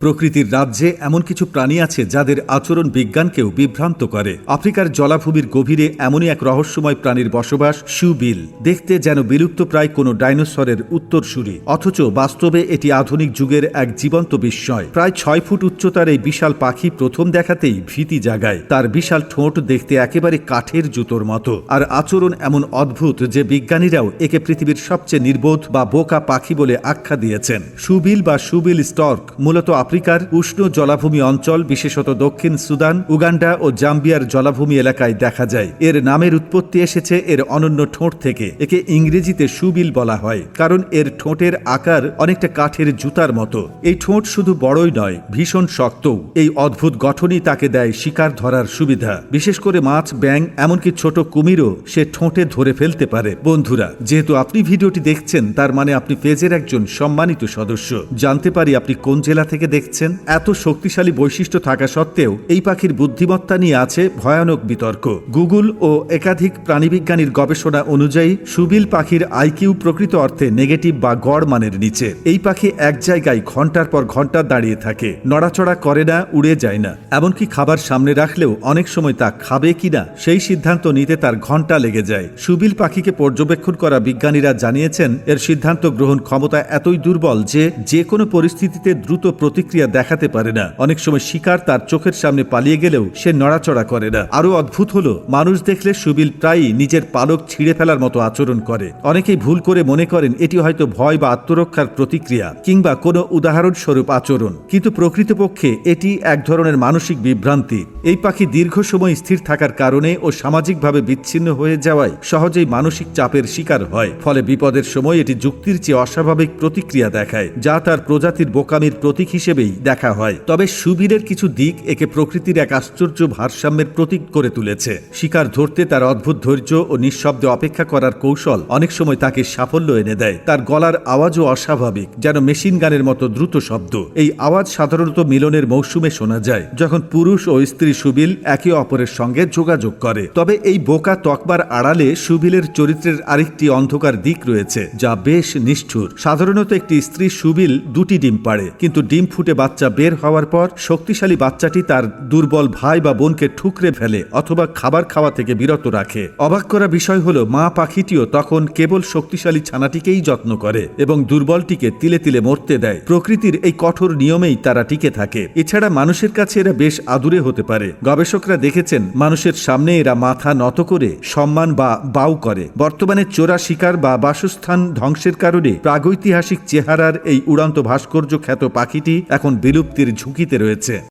প্রকৃতির রাজ্যে এমন কিছু প্রাণী আছে যাদের আচরণ বিজ্ঞানকেও বিভ্রান্ত করে। আফ্রিকার জলাভূমির গভীরে এমনই এক রহস্যময় প্রাণীর বসবাস সুবিল দেখতে যেন বিলুপ্ত প্রায় কোনো ডাইনোসরের উত্তরসূরি। অথচ বাস্তবে এটি আধুনিক যুগের এক জীবন্ত বিস্ময়। প্রায় ছয় ফুট উচ্চতার এই বিশাল পাখি প্রথম দেখাতেই ভীতি জাগায়। তার বিশাল ঠোঁট দেখতে একেবারে কাঠের জুতোর মতো। আর আচরণ এমন অদ্ভুত যে বিজ্ঞানীরাও একে পৃথিবীর সবচেয়ে নির্বোধ বা বোকা পাখি বলে আখ্যা দিয়েছেন। সুবিল বা সুবিল স্টর্ক মূলত আফ্রিকার উষ্ণ জলাভূমি অঞ্চল, বিশেষত দক্ষিণ সুদান, উগান্ডা ও জাম্বিয়ার জলাভূমি এলাকায় দেখা যায়। এর নামের উৎপত্তি এসেছে এর অনন্য ঠোঁট থেকে, একে ইংরেজিতে সুবিল বলা হয়, কারণ এর ঠোঁটের আকার অনেকটা কাঠের জুতার মতো। এই ঠোঁট শুধু বড়ই নয়, ভীষণ শক্তও। এই অদ্ভুত গঠনই তাকে দেয় শিকার ধরার সুবিধা। বিশেষ করে মাছ ব্যাং এমনকি ছোট কুমিরও সে ঠোঁটে ধরে ফেলতে পারে। বন্ধুরা, যেহেতু আপনি ভিডিওটি দেখছেন, তার মানে আপনি পেজের একজন সম্মানিত সদস্য। জানতে পারি আপনি কোন জেলা থেকে দেখছেন, এত শক্তিশালী বৈশিষ্ট্য থাকা সত্ত্বেও এই পাখির বুদ্ধিমত্তা নিয়ে আছে ভয়ানক বিতর্ক। গুগল ও একাধিক প্রাণীবিজ্ঞানীর গবেষণা অনুযায়ী, সুবিল পাখির আইকিউ প্রকৃত অর্থে নেগেটিভ বা গড় মানের নিচে। এই পাখি এক জায়গায় ঘণ্টার পর ঘণ্টা দাঁড়িয়ে থাকে, নড়াচড়া করে না, উড়ে যায় না। এমনকি খাবার সামনে রাখলেও অনেক সময় তা খাবে কিনা সেই সিদ্ধান্ত নিতে তার ঘণ্টা লেগে যায়। সুবিল পাখিকে পর্যবেক্ষণ করা বিজ্ঞানীরা জানিয়েছেন, এর সিদ্ধান্ত গ্রহণ ক্ষমতা এতই দুর্বল যে যে কোনো পরিস্থিতিতে দ্রুত প্রতিক্রিয়া দেখাতে পারে না। অনেক সময় শিকার তার চোখের সামনে পালিয়ে গেলেও সে নড়াচড়া করে না। আরও অদ্ভুত হলো, মানুষ দেখলে সুবিল প্রায়ই নিজের পালক ছিঁড়ে ফেলার মতো আচরণ করে। অনেকেই ভুল করে মনে করেন এটি হয়তো ভয় বা আত্মরক্ষার প্রতিক্রিয়া কিংবা কোনো উদাহরণস্বরূপ আচরণ। কিন্তু প্রকৃতপক্ষে এটি এক ধরনের মানসিক বিভ্রান্তি। এই পাখি দীর্ঘ সময় স্থির থাকার কারণে ও সামাজিকভাবে বিচ্ছিন্ন হয়ে যাওয়ায় সহজেই মানসিক চাপের শিকার হয়। ফলে বিপদের সময় এটি যুক্তির চেয়ে অস্বাভাবিক প্রতিক্রিয়া দেখায়, যা তার প্রজাতির বোকামির প্রতীক হিসেবেই দেখা হয়। তবে সুবীরের কিছু দিক একে প্রকৃতির এক আশ্চর্য ভারসাম্যের প্রতীক করে তুলেছে। শিকার ধরতে তার অদ্ভুত ধৈর্য ও নিঃশব্দে অপেক্ষা করার কৌশল অনেক সময় তাকে সাফল্য এনে দেয়। তার গলার আওয়াজও অস্বাভাবিক, যেন মেশিন গানের মতো দ্রুত শব্দ। এই আওয়াজ সাধারণত মিলনের মৌসুমে শোনা যায়, যখন পুরুষ ও স্ত্রী সুবিল একে অপরের সঙ্গে যোগাযোগ করে। তবে এই বোকা তকবার আড়ালে সুবিলের চরিত্রের আরেকটি অন্ধকার দিক রয়েছে, যা বেশ নিষ্ঠুর। সাধারণত একটি স্ত্রী সুবিল দুটি ডিম পাড়ে, কিন্তু ডিম ফুটে বাচ্চা বের হওয়ার পর শক্তিশালী বাচ্চাটি তার দুর্বল ভাই বা বোনকে ঠুকরে ফেলে অথবা খাবার খাওয়া থেকে বিরত রাখে। অবাক করা বিষয় হলো, মা পাখিটিও তখন কেবল শক্তিশালী ছানাটিকেই যত্ন করে এবং দুর্বলটিকে তিলে তিলে মরতে দেয়। প্রকৃতির এই কঠোর নিয়মেই তারা টিকে থাকে। এছাড়া মানুষের কাছে এরা বেশ আদুরে হতে পারে। গবেষকরা দেখেছেন, মানুষের সামনে এরা মাথা নত করে সম্মান বা বাউ করে। বর্তমানে চোরা শিকার বা বাসস্থান ধ্বংসের কারণে প্রাগৈতিহাসিক চেহারার এই উড়ান্ত ভাস্কর্য খ্যাত পাখিটি এখন বিলুপ্তির ঝুঁকিতে রয়েছে।